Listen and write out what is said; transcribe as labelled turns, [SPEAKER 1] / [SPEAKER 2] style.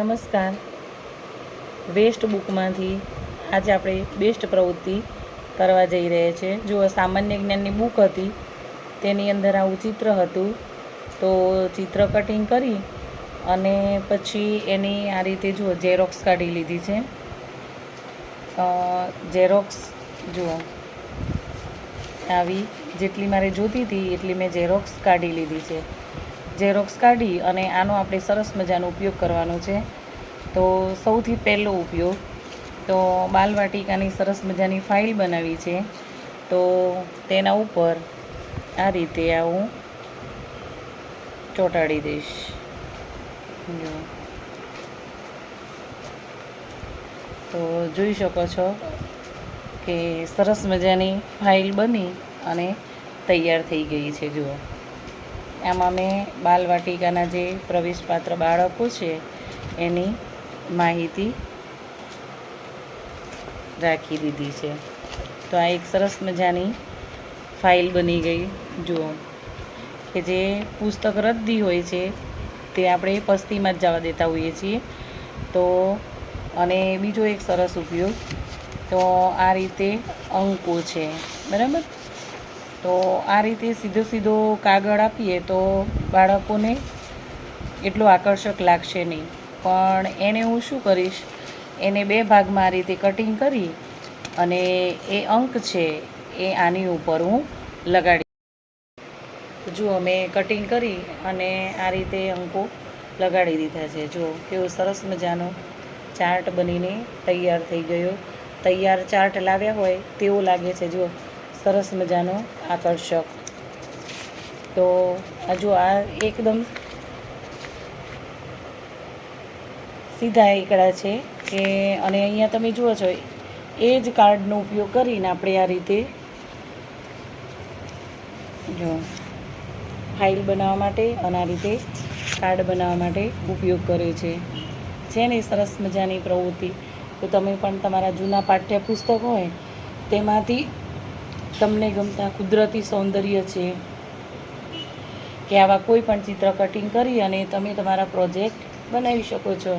[SPEAKER 1] નમસ્કાર. વેસ્ટ બુકમાંથી આજે આપણે બેસ્ટ પ્રવૃત્તિ કરવા જઈ રહ્યા છે. જો સામાન્ય જ્ઞાનની બુક હતી, તેની અંદર આવું ચિત્ર હતું, તો ચિત્ર કટિંગ કરી અને પછી એની આ રીતે જુઓ ઝેરોક્સ કાઢી લીધી છે. ઝેરોક્સ જુઓ. આવી જેટલી મારે જોતી હતી, એટલી મેં ઝેરોક્સ કાઢી લીધી છે. ઝેરોક્સ કાઢી અને આનો આપણે સરસ મજાનો ઉપયોગ કરવાનો છે. તો સૌથી પહેલો ઉપયોગ, તો બાલવાટિકાની સરસ મજાની ફાઇલ બનાવી છે. તો તેના ઉપર આ રીતે આ હું ચોંટાડી દઈશ. જો. તો જોઈ શકો છો કે સરસ મજાની ફાઇલ બની અને તૈયાર થઈ ગઈ છે, જુઓ. આમાં મેં બાલવાટિકાના જે પ્રવેશપાત્ર બાળકો છે, એની માહિતી રાખી દીધી છે. તો આ એક સરસ મજાની ફાઇલ બની ગઈ. જુઓ. કે જે પુસ્તક રદ્દી હોય છે, તે આપણે પસ્તીમાં જ જવા દેતા હોઈએ છીએ. તો, અને બીજો એક સરસ ઉપયોગ. તો આ રીતે અંકો છે. બરાબર? તો આ રીતે સીધો સીધો કાગળ આપીએ તો બાળકોને એટલું આકર્ષક લાગશે નહીં. પણ એને હું શું કરીશ? એને બે ભાગમાં આ રીતે કટિંગ કરી અને એ અંક છે એ આની ઉપર હું લગાડી જુઓ મેં કટિંગ કરી અને આ રીતે અંકો લગાડી દીધા છે. જુઓ કેવો સરસ મજાનો ચાર્ટ બનીને તૈયાર થઈ ગયો. તૈયાર ચાર્ટ લાવ્યા હોય તેવો લાગે છે. જુઓ સરસ મજાનો આકર્ષક. તો આ જો આ એકદમ સીધા એકડા છે કે અને અહીંયા તમે જુઓ છો, એ જ કાર્ડનો ઉપયોગ કરીને આપણે આ રીતે જો ફાઇલ બનાવવા માટે અને આ રીતે કાર્ડ બનાવવા માટે ઉપયોગ કરે છે. છે ને સરસ મજાની પ્રવૃત્તિ. તો તમે પણ તમારા જૂના પાઠ્યપુસ્તક હોય તેમાંથી તમને ગમતા કુદરતી સૌંદર્ય છે કે આવા કોઈ પણ ચિત્ર કટિંગ કરી અને તમે તમારા પ્રોજેક્ટ બનાવી શકો છો.